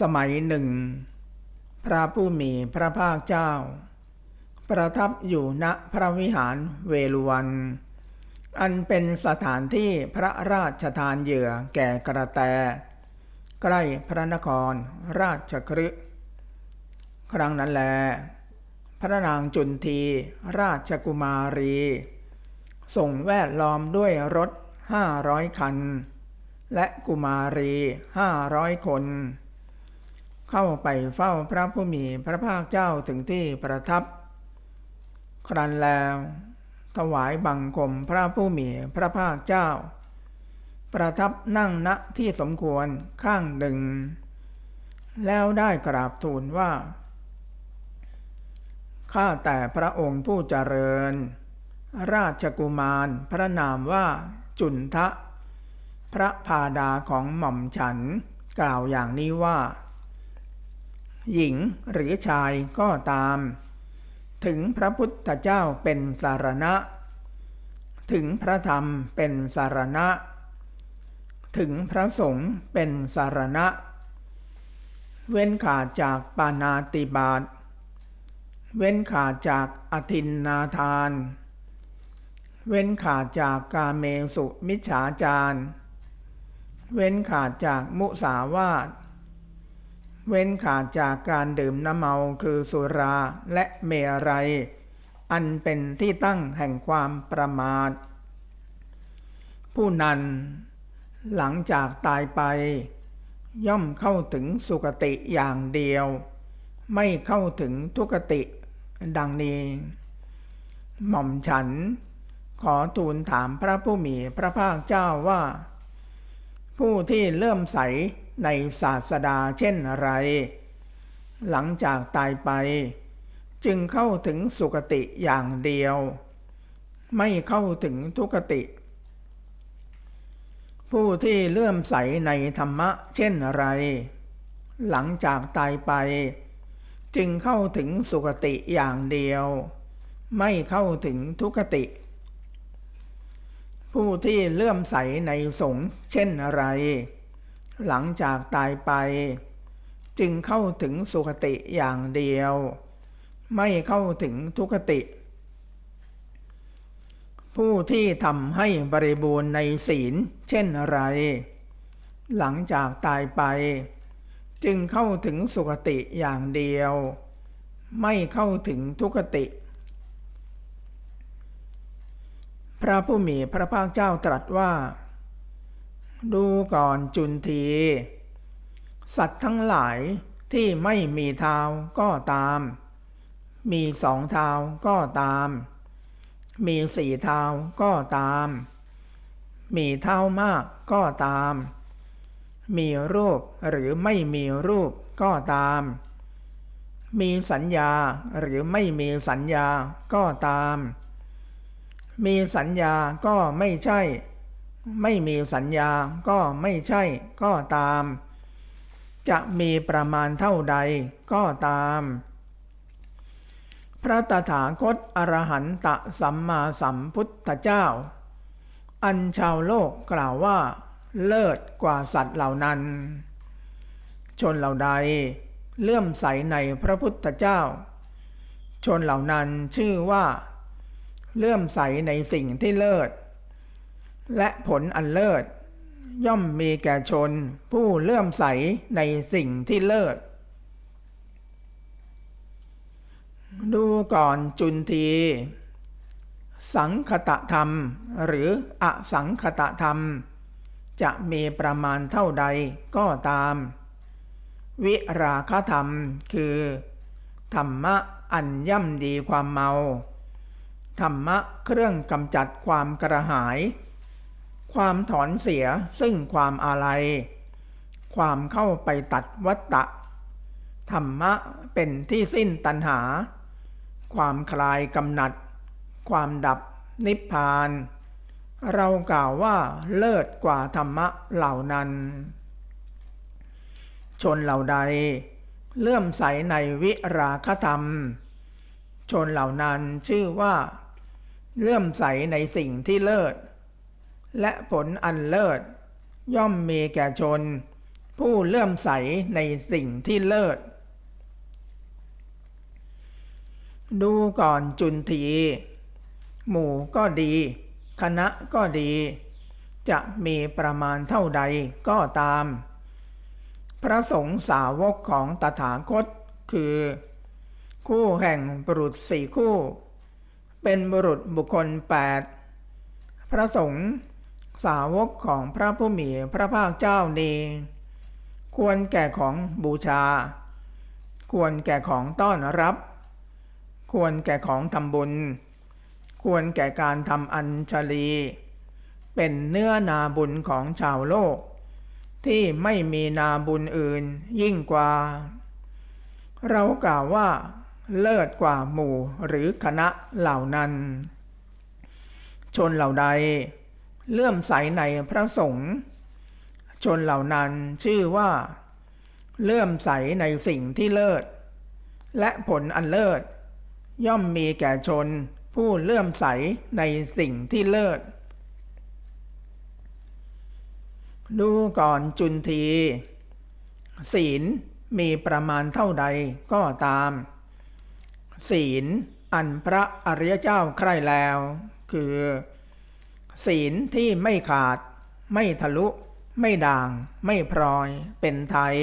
สมัยหนึ่ง พระผู้มีพระภาคเจ้า ประทับอยู่ณพระวิหารเวฬุวัน อันเป็นสถานที่พระราชทานเหยื่อแก่กระแต ใกล้พระนครราชครึครั้งนั้นแล พระนางจุนที ราชกุมารีส่งแวดล้อมด้วยรถห้าร้อยคัน และกุมารีห้าร้อยคน เข้าไปเฝ้าพระผู้มีพระภาคเจ้าถึงที่ประทับ ครั้นแล้ว ถวายบังคมพระผู้มีพระภาคเจ้า ประทับนั่งณที่สมควรข้างหนึ่ง แล้วได้กราบทูลว่า ข้าแต่พระองค์ผู้เจริญ ราชกุมารพระนามว่าจุนทะ พระพาดาของหม่อมฉันกล่าวอย่างนี้ว่า หญิงหรือชายก็ตาม ถึงพระพุทธเจ้าเป็นสารณะ ถึงพระธรรมเป็นสารณะ ถึงพระสงฆ์เป็นสารณะ เว้นขาดจากปานาติบาตเว้นขาดจากอธินนาทาน เว้นขาดจากกาเมสุมิจฉาจาร เว้นขาดจากมุสาวาท เว้นขาดจากการดื่มน้ำเมาคือสุราและเมรัย อันเป็นที่ตั้งแห่งความประมาท ผู้นั้น หลังจากตายไป ย่อมเข้าถึงสุคติอย่างเดียว ไม่เข้าถึงทุกติดังนี้ หม่อมฉัน ขอทูลถามพระผู้มีพระภาคเจ้าว่า ผู้ที่เลื่อมใส ในศาสดาเช่นไร หลังจากตายไป จึงเข้าถึงสุคติอย่างเดียว ไม่เข้าถึงทุกติ ผู้ที่เลื่อมใสในธรรมะเช่นไร หลังจากตายไป จึงเข้าถึงสุคติอย่างเดียว ไม่เข้าถึงทุกติผู้ที่เลื่อมใสในสงฆ์เช่นไร หลังจากตายไป จึงเข้าถึงสุคติอย่างเดียว ไม่เข้าถึงทุกติ ผู้ที่ทำให้บริบูรณ์ในศีลเช่นไร หลังจากตายไป จึงเข้าถึงสุคติอย่างเดียว ไม่เข้าถึงทุกติพระผู้มีพระภาคเจ้าตรัสว่า ดูก่อนจุนที สัตว์ทั้งหลายที่ไม่มีเท้าก็ตาม มีสองเท้าก็ตาม มีสี่เท้าก็ตาม มีเท้ามากก็ตาม มีรูปหรือไม่มีรูปก็ตาม มีสัญญาหรือไม่มีสัญญาก็ตาม มีสัญญาก็ไม่ใช่ ไม่มีสัญญาก็ไม่ใช่ก็ตาม จะมีประมาณเท่าใดก็ตาม พระตถาคตอรหันตสัมมาสัมพุทธเจ้า อันชาวโลกกล่าวว่า เลิศกว่าสัตว์เหล่านั้น ชนเหล่าใดเลื่อมใสในพระพุทธเจ้า ชนเหล่านั้นชื่อว่า เลื่อมใสในสิ่งที่เลิศ และผลอันเลิศ ย่อมมีแก่ชนผู้เลื่อมใสในสิ่งที่เลิศ ดูก่อนจุนที สังคตะธรรมหรืออสังคตะธรรม จะมีประมาณเท่าใดก็ตาม วิราคธรรมคือ ธรรมะอันย่ำดีความเมา ธรรมะเครื่องกำจัดความกระหาย ความถอนเสียซึ่งความอาลัย ความเข้าไปตัดวัตตะ ธรรมะเป็นที่สิ้นตัณหา ความคลายกำหนัด ความดับนิพพาน เรากล่าวว่าเลิศกว่าธรรมะเหล่านั้น ชนเหล่าใด เลื่อมใสในวิราคธรรม ชนเหล่านั้นชื่อว่า เลื่อมใสในสิ่งที่เลิศ และผลอันเลิศ ย่อมมีแก่ชน ผู้เลื่อมใสในสิ่งที่เลิศ ดูก่อนจุนที หมู่ก็ดี คณะก็ดี จะมีประมาณเท่าใดก็ตาม พระสงฆ์สาวกของตถาคตคือ คู่แห่งบุรุษสี่คู่ เป็นบุรุษบุคคลแปดพระสงฆ์ สาวกของพระผู้มีพระภาคเจ้านี้ควรแก่ของบูชา ควรแก่ของต้อนรับ ควรแก่ของทำบุญ ควรแก่การทำอัญชลี เป็นเนื้อนาบุญของชาวโลก ที่ไม่มีนาบุญอื่นยิ่งกว่า เรากล่าวว่าเลิศกว่าหมู่หรือคณะเหล่านั้น ชนเหล่าใด เลื่อมใสในพระสงฆ์ชนเหล่านั้นชื่อว่า เลื่อมใสในสิ่งที่เลิศ และผลอันเลิศ ย่อมมีแก่ชนผู้เลื่อมใสในสิ่งที่เลิศ ดูก่อนจุนที ศีลมีประมาณเท่าใดก็ตาม ศีลอันพระอริยเจ้าใคร่แล้ว คือ ศีลที่ไม่ขาด ไม่ทะลุ ไม่ด่าง ไม่พลอยเป็นไทย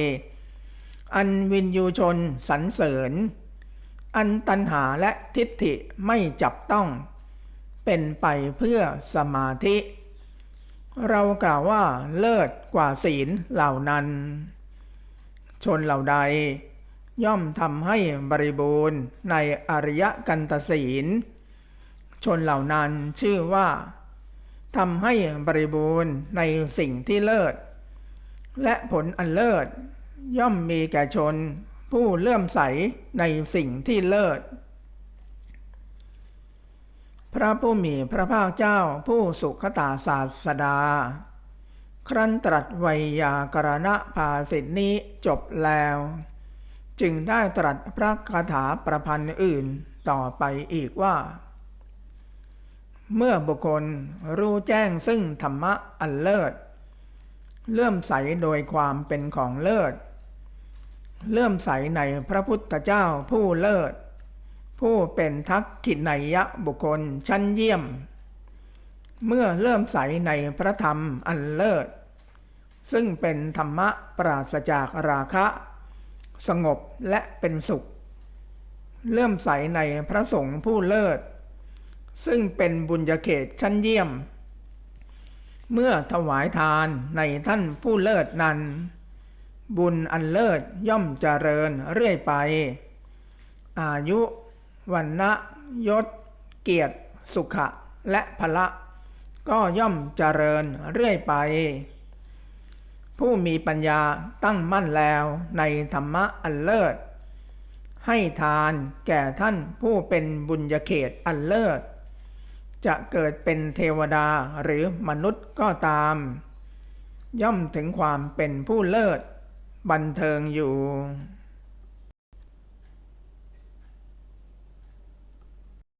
อันวินยูชนสรรเสริญ อันตัณหาและทิฏฐิไม่จับต้อง เป็นไปเพื่อสมาธิ เรากล่าวว่าเลิศกว่าศีลเหล่านั้น ชนเหล่าใด ย่อมทำให้บริบูรณ์ในอริยกันตศีล ชนเหล่านั้นชื่อว่า ทำให้บริบูรณ์ในสิ่งที่เลิศ และผลอันเลิศ ย่อมมีแก่ชน ผู้เลื่อมใสในสิ่งที่เลิศ พระผู้มีพระภาคเจ้าผู้สุขตาศาสดา ครั้นตรัสไวยากรณภาสิทธินี้จบแล้ว จึงได้ตรัสพระคาถาประพันธ์อื่นต่อไปอีกว่า เมื่อบุคคลรู้แจ้งซึ่งธรรมะอันเลิศ เลื่อมใสโดยความเป็นของเลิศ เลื่อมใสในพระพุทธเจ้าผู้เลิศ ผู้เป็นทักขินัยยะบุคคลชั้นเยี่ยม เมื่อเลื่อมใสในพระธรรมอันเลิศ ซึ่งเป็นธรรมะปราศจากราคะ สงบและเป็นสุข เลื่อมใสในพระสงฆ์ผู้เลิศ ซึ่งเป็นบุญญาเขตชั้นเยี่ยม เมื่อถวายทานในท่านผู้เลิศนั้น บุญอันเลิศย่อมเจริญเรื่อยไป อายุวันนะยศ เกียรติสุขะและพละ ก็ย่อมเจริญเรื่อยไป ผู้มีปัญญาตั้งมั่นแล้วในธรรมะอันเลิศให้ทานแก่ท่านผู้เป็นบุญญาเขตอันเลิศ จะเกิดเป็นเทวดาหรือมนุษย์ก็ตาม ย่อมถึงความเป็นผู้เลิศ บันเทิงอยู่